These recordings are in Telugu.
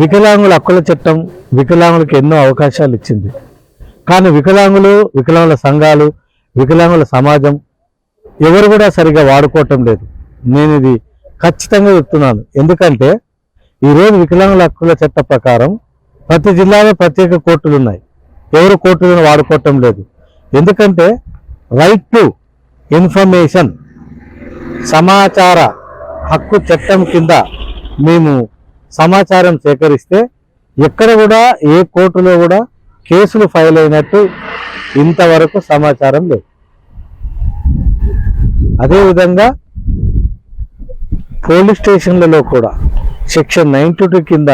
వికలాంగుల హక్కుల చట్టం వికలాంగులకు ఎన్నో అవకాశాలు ఇచ్చింది. కానీ వికలాంగులు వికలాంగుల సంఘాలు వికలాంగుల సమాజం ఎవరు కూడా సరిగా వాడుకోవటం లేదు. నేను ఇది ఖచ్చితంగా చెప్తున్నాను. ఎందుకంటే ఈరోజు వికలాంగుల హక్కుల చట్ట ప్రకారం ప్రతి జిల్లాలో ప్రత్యేక కోర్టులు ఉన్నాయి. ఎవరు కోర్టులను వాడుకోవటం లేదు. ఎందుకంటే రైట్ టు ఇన్ఫర్మేషన్ సమాచార హక్కు చట్టం కింద మేము సమాచారం సేకరిస్తే ఎక్కడ కూడా ఏ కోర్టులో కూడా కేసులు ఫైల్ అయినట్టు ఇంతవరకు సమాచారం లేదు. అదేవిధంగా పోలీస్ స్టేషన్లలో కూడా సెక్షన్ నైన్టీ టూ కింద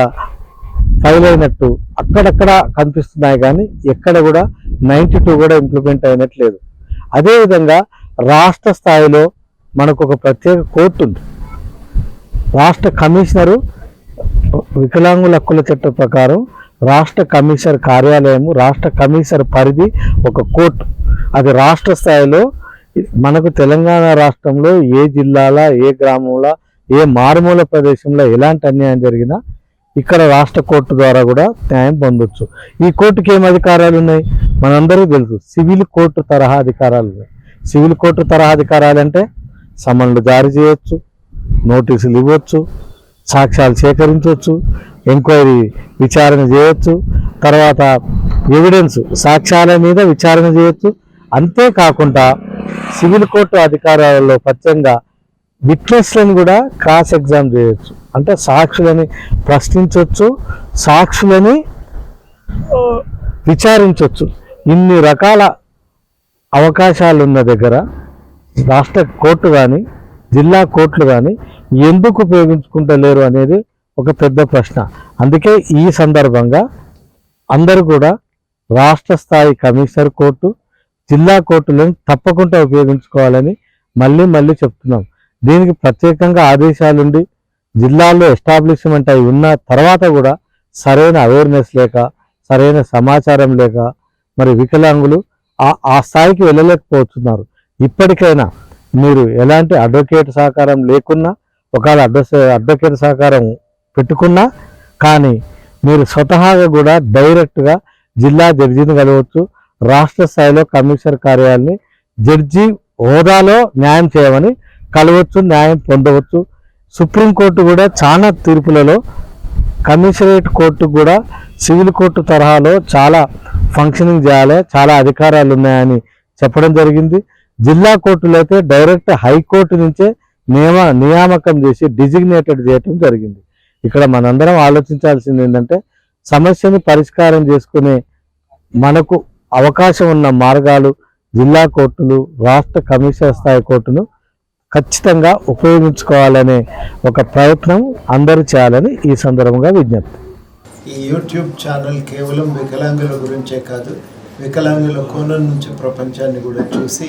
ఫైల్ అయినట్టు అక్కడక్కడ కనిపిస్తున్నాయి కానీ ఎక్కడ కూడా నైన్టీ టూ కూడా ఇంప్లిమెంట్ అయినట్లేదు. అదేవిధంగా రాష్ట్ర స్థాయిలో మనకు ఒక ప్రత్యేక కోర్టు ఉంది. రాష్ట్ర కమిషనరు వికలాంగుల హక్కుల చట్టం ప్రకారం రాష్ట్ర కమిషనర్ కార్యాలయము రాష్ట్ర కమిషనర్ పరిధి ఒక కోర్టు. అది రాష్ట్ర స్థాయిలో మనకు తెలంగాణ రాష్ట్రంలో ఏ జిల్లాలో ఏ గ్రామంలో ఏ మారుమూల ప్రదేశంలో ఎలాంటి అన్యాయం జరిగినా ఇక్కడ రాష్ట్ర కోర్టు ద్వారా కూడా న్యాయం పొందొచ్చు. ఈ కోర్టుకి ఏం అధికారాలు ఉన్నాయి? మనందరికీ తెలుసు సివిల్ కోర్టు తరహా అధికారాలు ఉన్నాయి. సివిల్ కోర్టు తరహా అధికారాలు అంటే సమన్లు జారీ చేయొచ్చు నోటీసులు ఇవ్వచ్చు సాక్ష్యాలు సేకరించవచ్చు ఎంక్వైరీ విచారణ చేయొచ్చు తర్వాత ఎవిడెన్స్ సాక్ష్యాల మీద విచారణ చేయొచ్చు. అంతేకాకుండా సివిల్ కోర్టు అధికారాలలో పచ్చంగా విట్నెస్లను కూడా క్రాస్ ఎగ్జామ్ చేయొచ్చు. అంటే సాక్షులని ప్రశ్నించవచ్చు సాక్షులని విచారించవచ్చు ఇన్ని రకాల అవకాశాలు ఉన్న దగ్గర రాష్ట్ర కోర్టు కానీ జిల్లా కోర్టులు కానీ ఎందుకు ఉపయోగించుకుంటలేరు అనేది ఒక పెద్ద ప్రశ్న. అందుకే ఈ సందర్భంగా అందరూ కూడా రాష్ట్ర స్థాయి కమిషనర్ కోర్టు జిల్లా కోర్టులను తప్పకుండా ఉపయోగించుకోవాలని మళ్ళీ మళ్ళీ చెప్తున్నాం. దీనికి ప్రత్యేకంగా ఆదేశాలుండి జిల్లాల్లో ఎస్టాబ్లిష్మెంట్ అయి ఉన్న తర్వాత కూడా సరైన అవేర్నెస్ లేక సరైన సమాచారం లేక మరి వికలాంగులు ఆ ఆ స్థాయికి వెళ్ళలేకపోతున్నారు. ఇప్పటికైనా మీరు ఎలాంటి అడ్వకేట్ సహకారం లేకున్నా ఒకవేళ అడ్వస్ అడ్వకేట్ సహకారం పెట్టుకున్నా కానీ మీరు స్వతహాగా కూడా డైరెక్ట్గా జిల్లా జడ్జిని కలవచ్చు. రాష్ట్ర స్థాయిలో కమిషనర్ కార్యాలయాన్ని జడ్జి హోదాలో న్యాయం చేయమని కలవచ్చు న్యాయం పొందవచ్చు. సుప్రీంకోర్టు కూడా చాలా తీర్పులలో కమిషనరేట్ కోర్టు కూడా సివిల్ కోర్టు తరహాలో చాలా ఫంక్షనింగ్ చేయాలి చాలా అధికారాలు ఉన్నాయని చెప్పడం జరిగింది. జిల్లా కోర్టులో అయితే డైరెక్ట్ హైకోర్టు నుంచే నియమ నియామకం చేసి డిజిగ్నేటెడ్ చేయటం జరిగింది. ఇక్కడ మనందరం ఆలోచించాల్సింది ఏంటంటే సమస్యని పరిష్కారం చేసుకునే మనకు అవకాశం ఉన్న మార్గాలు జిల్లా కోర్టులు రాష్ట్ర కమిషనర్ స్థాయి కోర్టును ఖచ్చితంగా ఉపయోగించుకోవాలనే ఒక ప్రయత్నం అందరూ చేయాలని ఈ సందర్భంగా విజ్ఞప్తి. ఈ యూట్యూబ్ ఛానల్ కేవలం వికలాంగుల గురించే కాదు వికలాంగుల కోణం నుంచి ప్రపంచాన్ని కూడా చూసి